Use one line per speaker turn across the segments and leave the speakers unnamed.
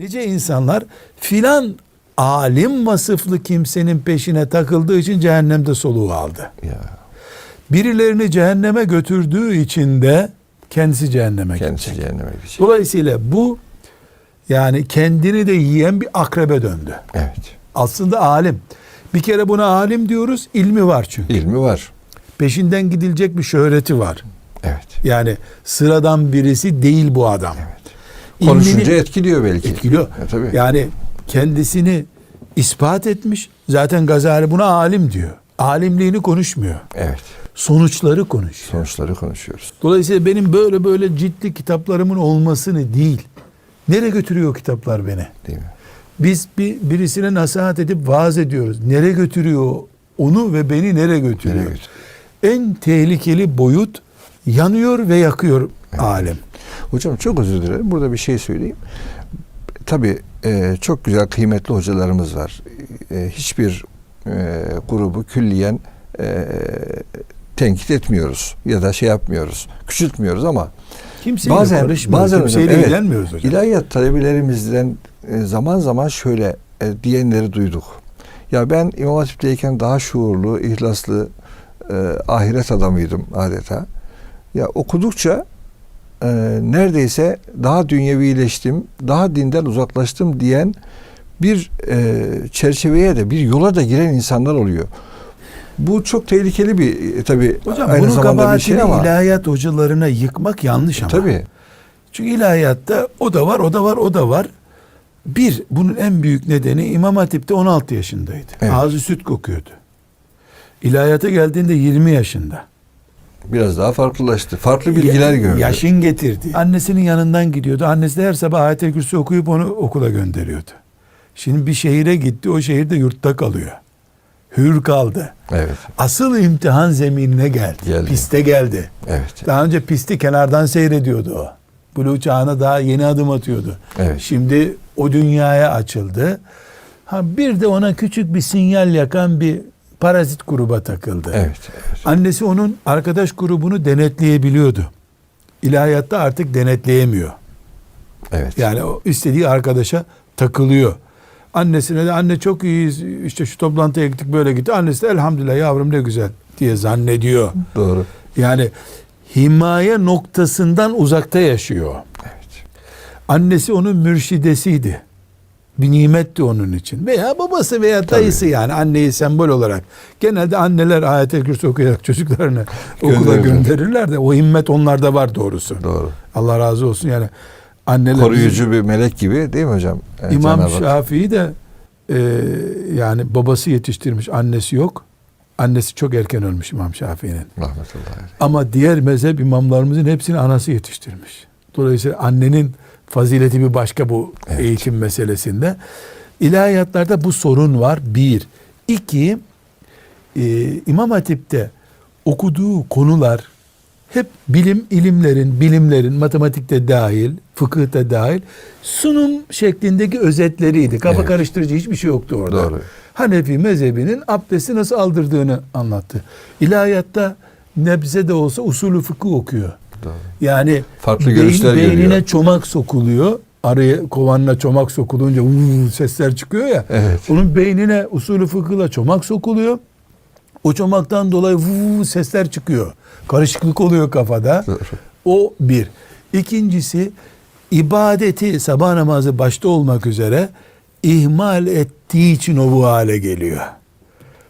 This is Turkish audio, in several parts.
Nice insanlar filan alim vasıflı kimsenin peşine takıldığı için cehennemde soluğu aldı.
Ya
Birilerini cehenneme götürdüğü için de kendisi cehenneme
kendisi
gidecek.
cehenneme gidecek.
Dolayısıyla bu yani kendini de yiyen bir akrebe döndü.
Evet.
Aslında alim. Bir kere buna alim diyoruz. ilmi var çünkü.
İlmi var.
Peşinden gidilecek bir şöhreti var.
Evet.
Yani sıradan birisi değil bu adam.
Konuşunca
İlmini
etkiliyor belki.
etkiliyor.
E, tabii.
Yani kendisini ispat etmiş. Zaten Gazali buna alim diyor. Alimliğini konuşmuyor.
Evet.
Sonuçları konuşuyor.
Sonuçları konuşuyoruz.
Dolayısıyla benim böyle böyle ciddi kitaplarımın olmasını değil. Nereye götürüyor kitaplar beni?
Değil mi?
Biz bir birisine nasihat edip vaaz ediyoruz. Nereye götürüyor onu ve beni nereye götürüyor?
Nereye götürüyor?
En tehlikeli boyut yanıyor ve yakıyor alem.
Hocam çok özür dilerim. Burada bir şey söyleyeyim. Tabii e, çok güzel kıymetli hocalarımız var. E, hiçbir e, grubu külliyen e, tenkit etmiyoruz ya da şey yapmıyoruz, küçültmüyoruz ama
Kimseyle
bazen bazen hocam,
kimseyle
evet,
ilgilenmiyoruz hocam.
ilahiyat talebelerimizden e, zaman zaman şöyle e, diyenleri duyduk. Ya ben İmam Hatip'teyken daha şuurlu, ihlaslı, e, ahiret adamıydım adeta. Ya okudukça e, neredeyse daha dünyevileştim, daha dinden uzaklaştım diyen bir e, çerçeveye de bir yola da giren insanlar oluyor. Bu çok tehlikeli bir e, tabii
Hocam
aynı
bunun
zamanda bir şey ama
ilahiyat hocalarına yıkmak yanlış ama.
tabii
Çünkü ilahiyatta o da var, o da var, o da var. Bir, bunun en büyük nedeni İmam Hatip'te 16 yaşındaydı.
Evet.
Ağzı süt kokuyordu. İlahiyata geldiğinde 20 yaşında.
Biraz daha farklılaştı. Farklı bilgiler gördü.
Yaşın getirdi. Annesinin yanından gidiyordu. Annesi de her sabah ayet kürsü okuyup onu okula gönderiyordu. Şimdi bir şehire gitti. O şehirde yurtta kalıyor. Hür kaldı.
Evet.
Asıl imtihan zeminine geldi.
Geldi.
Piste geldi.
Evet.
Daha önce pisti kenardan seyrediyordu o. Buluğ çağına daha yeni adım atıyordu.
Evet.
Şimdi o dünyaya açıldı. Ha bir de ona küçük bir sinyal yakan bir parazit gruba takıldı.
Evet. evet.
Annesi onun arkadaş grubunu denetleyebiliyordu. İlahiyatta artık denetleyemiyor.
Evet.
Yani o istediği arkadaşa takılıyor. Annesine de anne çok iyiyiz işte şu toplantıya gittik böyle gitti. Annesi de elhamdülillah yavrum ne güzel diye zannediyor.
Doğru.
Yani himaye noktasından uzakta yaşıyor.
Evet.
Annesi onun mürşidesiydi. Bir nimetti onun için. Veya babası veya dayısı yani anneyi sembol olarak. Genelde anneler ayet-el kürsü okuyarak çocuklarını okula
Gönderirler.
de o himmet onlarda var doğrusu.
Doğru.
Allah razı olsun yani. Anneler
Koruyucu bir melek gibi değil mi hocam? Ee,
İmam. Şafii de e, yani babası yetiştirmiş, annesi yok. Annesi çok erken ölmüş İmam Şafii'nin.
Rahmetullahi.
Ama diğer mezhep imamlarımızın hepsini anası yetiştirmiş. Dolayısıyla annenin fazileti bir başka bu
Evet.
eğitim meselesinde. İlahiyatlarda bu sorun var. Bir. İki, e, İmam Hatip'te okuduğu konular hep bilim ilimlerin, bilimlerin, matematikte dahil, fıkıhta dahil sunum şeklindeki özetleriydi. Kafa
Evet.
karıştırıcı hiçbir şey yoktu orada.
Doğru.
Hanefi mezhebinin abdesti nasıl aldırdığını anlattı. İlahiyatta nebze de olsa usulü fıkıh okuyor.
Doğru.
Yani
Farklı görüşler
beynine
görüyor.
çomak sokuluyor. Araya kovanına çomak sokulunca "Vuu" sesler çıkıyor ya.
Evet.
Onun beynine usulü fıkıhla çomak sokuluyor. O çomaktan dolayı "Vuu" sesler çıkıyor. Karışıklık oluyor kafada.
Doğru.
O bir. İkincisi ibadeti sabah namazı başta olmak üzere ihmal ettiği için o bu hale geliyor.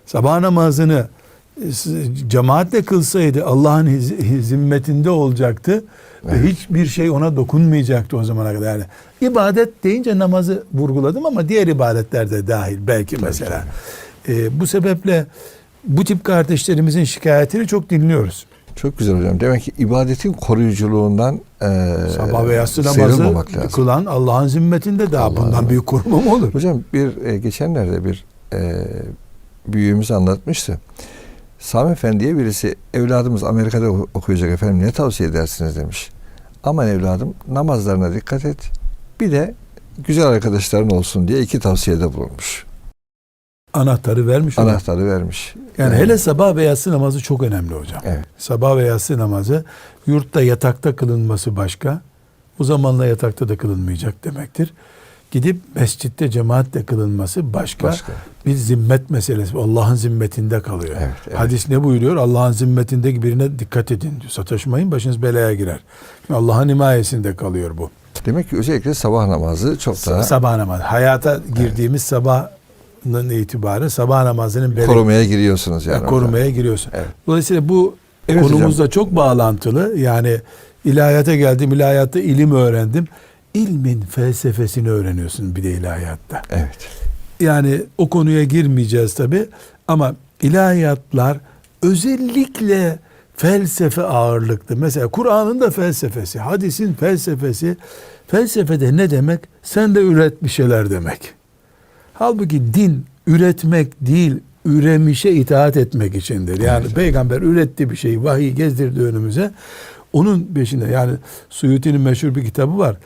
Sabah namazını cemaatle kılsaydı Allah'ın zimmetinde olacaktı ve hiçbir şey ona dokunmayacaktı o zamana kadar. Yani ibadet deyince namazı vurguladım ama diğer ibadetler de dahil belki mesela. E, bu sebeple bu tip kardeşlerimizin şikayetini çok dinliyoruz.
Çok güzel hocam. Demek ki ibadetin koruyuculuğundan e,
Sabah ve yatsı namazı kılan Allah'ın zimmetinde daha
Allah'ın-
bundan büyük koruma mı olur?
Hocam bir e, geçenlerde bir e, büyüğümüz anlatmıştı. Sami Efendi'ye birisi evladımız Amerika'da oku- okuyacak efendim ne tavsiye edersiniz demiş. Aman evladım namazlarına dikkat et. Bir de güzel arkadaşların olsun diye iki tavsiyede bulunmuş.
Anahtarı vermiş. ona.
Anahtarı vermiş.
Yani
Evet.
hele sabah ve yatsı namazı çok önemli hocam.
Evet.
Sabah ve yatsı namazı yurtta yatakta kılınması başka. O zamanla yatakta da kılınmayacak demektir. Gidip mescitte cemaatle kılınması başka,
Başka.
bir zimmet meselesi. Allah'ın zimmetinde kalıyor.
Evet, evet.
Hadis ne buyuruyor? Allah'ın zimmetindeki birine dikkat edin diyor. Sataşmayın başınız belaya girer. Allah'ın himayesinde kalıyor bu.
Demek ki özellikle sabah namazı çok daha
Sabah namazı. Hayata girdiğimiz sabahın itibaren sabah namazının bere-
korumaya giriyorsunuz yani.
yani korumaya giriyorsun.
Evet.
Dolayısıyla bu
Evet
konumuzla çok bağlantılı. Yani ilahiyata geldim, ilahiyatta ilim öğrendim. İlmin felsefesini öğreniyorsun bir de ilahiyatta.
Evet.
Yani o konuya girmeyeceğiz tabi ama ilahiyatlar özellikle felsefe ağırlıklı. Mesela Kur'an'ın da felsefesi, hadisin felsefesi. Felsefede ne demek? Sen de üret bir şeyler demek. Halbuki din üretmek değil, üremişe itaat etmek içindir. Yani peygamber üretti bir şeyi, vahiy gezdirdi önümüze. Onun peşinde yani Suyuti'nin meşhur bir kitabı var.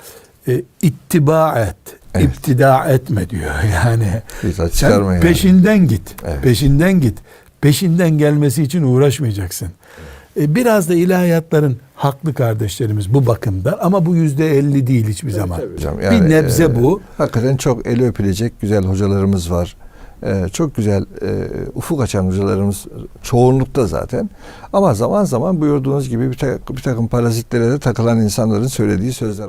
E, ittiba et,
Evet.
iptida etme diyor. Yani
Bizzat
sen
yani.
peşinden git.
Evet.
Peşinden git. Peşinden gelmesi için uğraşmayacaksın. E, biraz da ilahiyatların haklı kardeşlerimiz bu bakımda ama bu yüzde elli değil hiçbir zaman.
Hocam
bir
yani,
nebze
e,
bu.
Hakikaten çok eli öpülecek güzel hocalarımız var. E, çok güzel e, ufuk açan hocalarımız çoğunlukta zaten. Ama zaman zaman buyurduğunuz gibi bir, ta- bir takım parazitlere de takılan insanların söylediği sözler